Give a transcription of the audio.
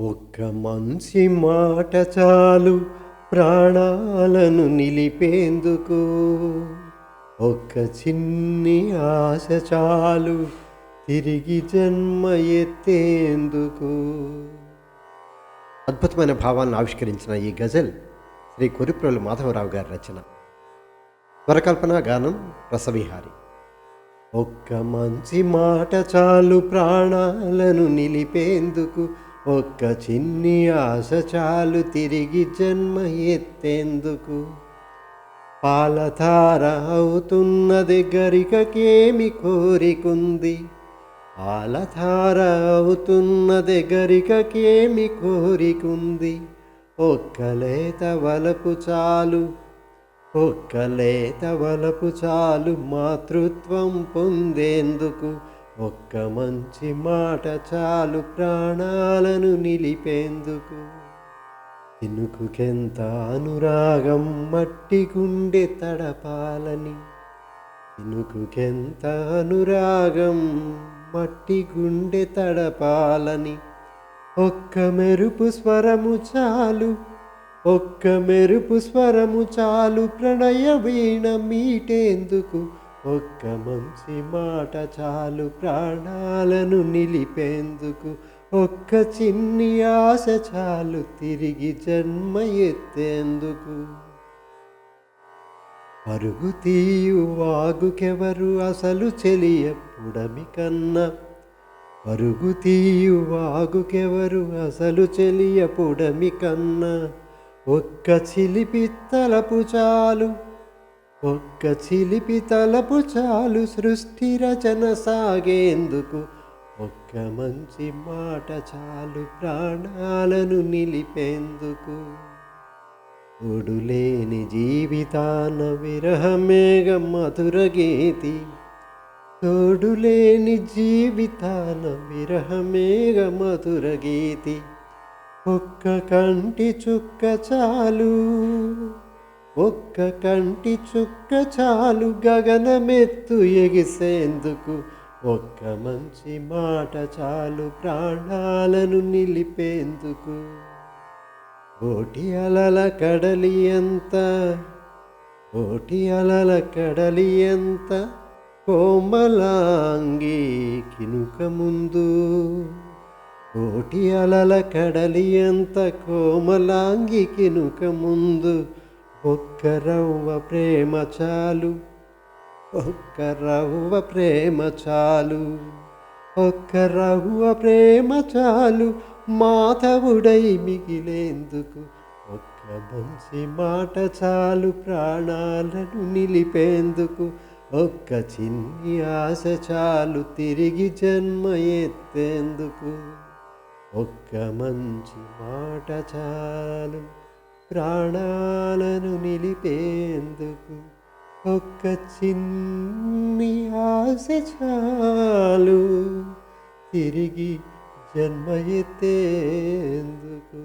ఒక్క మంచి మాట చాలు ప్రాణాలను నిలిపేందుకు. ఒక్క చిన్ని ఆశ చాలు తిరిగి జన్మ ఎత్తేందుకు. అద్భుతమైన భావాన్ని ఆవిష్కరించిన ఈ గజల్ శ్రీ కొరిప్రోలు మాధవరావు గారి రచన. స్వరకల్పన గానం రసవిహారి. ఒక్క మంచి మాట చాలు ప్రాణాలను నిలిపేందుకు. ఒక్క చిన్ని ఆశ చాలు తిరిగి జన్మ ఎత్తేందుకు. పాలధార అవుతున్న దగ్గరికకేమి కోరికుంది? పాలధార అవుతున్న దగ్గరికకేమి కోరికుంది? ఒక్కలేత వలపు చాలు ఒక్కలేత వలపు చాలు మాతృత్వం పొందేందుకు. ఒక్క మంచి మాట చాలు ప్రాణాలను నిలిపేందుకు. తినుకుకెంత అనురాగం మట్టి గుండె తడపాలని. తినుకుకెంత అనురాగం మట్టి గుండె తడపాలని. ఒక్క మెరుపు స్వరము చాలు ఒక్క మెరుపు స్వరము చాలు ప్రణయ వీణ మీటేందుకు. ఒక్క మంచి మాట చాలు ప్రాణాలను నిలిపేందుకు ఒక్క చిన్ని ఆశ చాలు తిరిగి జన్మ ఎత్తేందుకు. పరుగు తీయు వాగుకెవరు అసలు చెలియ పుడమి కన్నా? పరుగు తీయు వాగుకెవరు అసలు చెలియ పుడమి కన్నా? ఒక్క చిలిపి తలపు చాలు ఒక్క చిలిపి తలపు చాలు సృష్టి రచన సాగేందుకు ఒక్క మంచి మాట చాలు ప్రాణాలను నిలిపేందుకు. ఒడులేని జీవితాన విరహమేఘ మధుర గీతి తోడులేని జీవితాన విరహమేఘ మధుర గీతి ఒక్క కంటి చుక్క చాలు. ఒక్క కంటి చుక్క చాలు గగనమెత్తు ఎగిసేందుకు ఒక్క మంచి మాట చాలు ప్రాణాలను నిలిపేందుకు. ఓటి అలల కడలి ఎంత? ఓటి అలల కడలి ఎంత? కోమలాంగి కినుక ముందు. ఓటి అలల కడలి ఎంత? కోమలాంగి కినుక ముందు. ఒక్క రవ్వ ప్రేమ చాలు. ఒక్క రవ్వ ప్రేమ చాలు. ఒక్క రవ్వ ప్రేమ చాలు. మాధవుడై మిగిలేందుకు ఒక్క మంచి మాట చాలు. ప్రాణాలను నిలిపేందుకు ఒక్క చిన్ని ఆశ చాలు. తిరిగి జన్మ ఎత్తేందుకు ఒక్క మంచి మాట చాలు. ప్రాణాలను నిలిపేందుకు ఒక్క చిన్ని ఆశ చాలు. తిరిగి జన్మ ఎత్తేందుకు